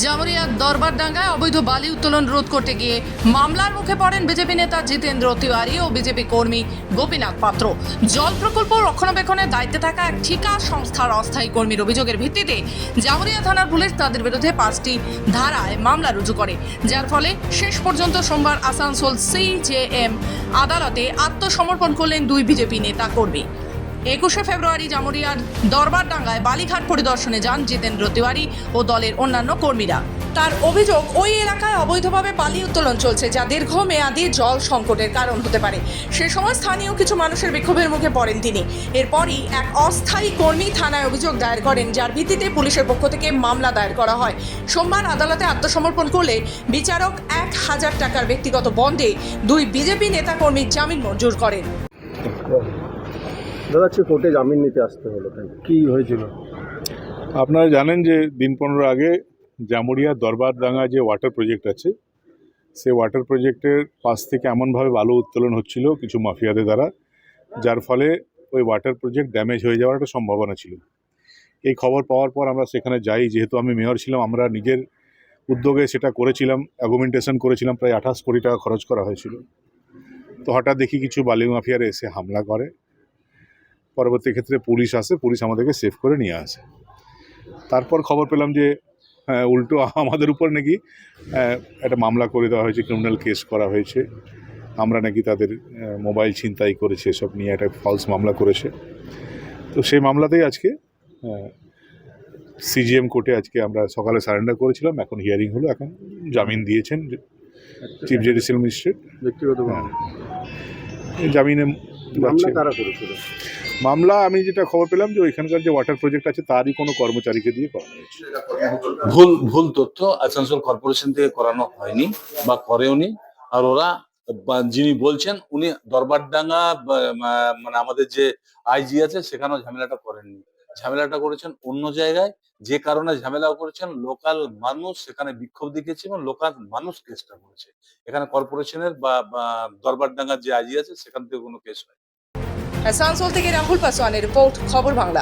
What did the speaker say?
জামুরিয়ার দরবারডাঙ্গায় অবৈধ বালি উত্তোলন রোধ করতে গিয়ে মামলার মুখে পড়েন বিজেপি নেতা জিতেন্দ্র তিওয়ারি ও বিজেপি কর্মী গোপীনাথ পাত্র। জল প্রকল্প রক্ষণাবেক্ষণের দায়িত্বে থাকা এক ঠিকা সংস্থার অস্থায়ী কর্মীর অভিযোগের ভিত্তিতে জামরিয়া থানার পুলিশ তাদের বিরুদ্ধে পাঁচটি ধারায় মামলা রুজু করে। যার ফলে শেষ পর্যন্ত সোমবার আসানসোল সিজেএম আদালতে আত্মসমর্পণ করলেন দুই বিজেপি নেতা কর্মী। একুশে ফেব্রুয়ারি জামুরিয়ার দরবারডাঙ্গায় বালিঘাট পরিদর্শনে যান জিতেন্দ্র তিওয়ারি ও দলের অন্যান্য কর্মীরা। তার অভিযোগ, ওই এলাকায় অবৈধভাবে বালি উত্তোলন চলছে যা দীর্ঘমেয়াদী জল সংকটের কারণ হতে পারে। সে সময় স্থানীয় কিছু মানুষের বিক্ষোভের মুখে পড়েন তিনি। এরপরই এক অস্থায়ী কর্মী থানায় অভিযোগ দায়ের করেন, যার ভিত্তিতে পুলিশের পক্ষ থেকে মামলা দায়ের করা হয়। সোমবার আদালতে আত্মসমর্পণ করলে বিচারক এক হাজার টাকার ব্যক্তিগত বন্ধে দুই বিজেপি নেতাকর্মীর জামিন মঞ্জুর করেন। দাদা হচ্ছে কোর্টে জামিন নিতে আসতে হলো কেন? কি হয়েছিল? আপনারা জানেন যে দিন পনেরো আগে জামুরিয়া দরবারডাঙ্গা যে ওয়াটার প্রজেক্ট আছে সে ওয়াটার প্রজেক্টের পাশ থেকে এমনভাবে বালু উত্তোলন হচ্ছিল কিছু মাফিয়াদের দ্বারা যার ফলে ওই ওয়াটার প্রজেক্ট ড্যামেজ হয়ে যাওয়ার একটা সম্ভাবনা ছিল। এই খবর পাওয়ার পর আমরা সেখানে যাই যেহেতু আমি মেয়র ছিলাম আমরা নিজের উদ্যোগে সেটা করেছিলাম অ্যাগুমেন্টেশন করেছিলাম প্রায় আঠাশ কোটি টাকা খরচ করা হয়েছিল। তো হঠাৎ দেখি কিছু বালি মাফিয়ারা এসে হামলা করে। পরবর্তী ক্ষেত্রে পুলিশ আসে পুলিশ আমাদেরকে সেভ করে নিয়ে আসে। তারপর খবর পেলাম যে হ্যাঁ, উল্টো আমাদের উপর নাকি একটা মামলা করে দেওয়া হয়েছে ক্রিমিনাল কেস করা হয়েছে। আমরা নাকি তাদের মোবাইল ছিনতাই করেছে সব নিয়ে একটা ফলস মামলা করেছে। তো সেই মামলাতেই আজকে সিজিএম কোর্টে আজকে আমরা সকালে সারেন্ডার করেছিলাম এখন হিয়ারিং হলো এখন জামিন দিয়েছেন চিফ জুডিশিয়াল ম্যাজিস্ট্রেট ব্যক্তিগত হ্যাঁ। জামিনে মামলা, আমি যেটা খবর পেলাম যে ওইখানকার যে ওয়াটার প্রজেক্ট আছে, তারই কোনো কর্মচারীকে দিয়ে করানো ভুল ভুল তথ্য আসানসোল কর্পোরেশন থেকে করানো হয়নি বা করেওনি আর ওরা যিনি বলছেন, উনি দরবারডাঙ্গা মানে আমাদের যে আইজি আছে, সেখানেও ঝামেলাটা করেননি। ঝামেলাটা করেছেন অন্য জায়গায়। যে কারণে ঝামেলা করেছেন, লোকাল মানুষ সেখানে বিক্ষোভ দেখিয়েছে এবং লোকাল মানুষ কেসটা করেছে। এখানে কর্পোরেশনের বা দরবারডাঙ্গার যে আইজি আছে, সেখান থেকে কোনো কেস হয় আসানসোল থেকে রাহুল পাসওয়ানের রিপোর্ট খবর বাংলা।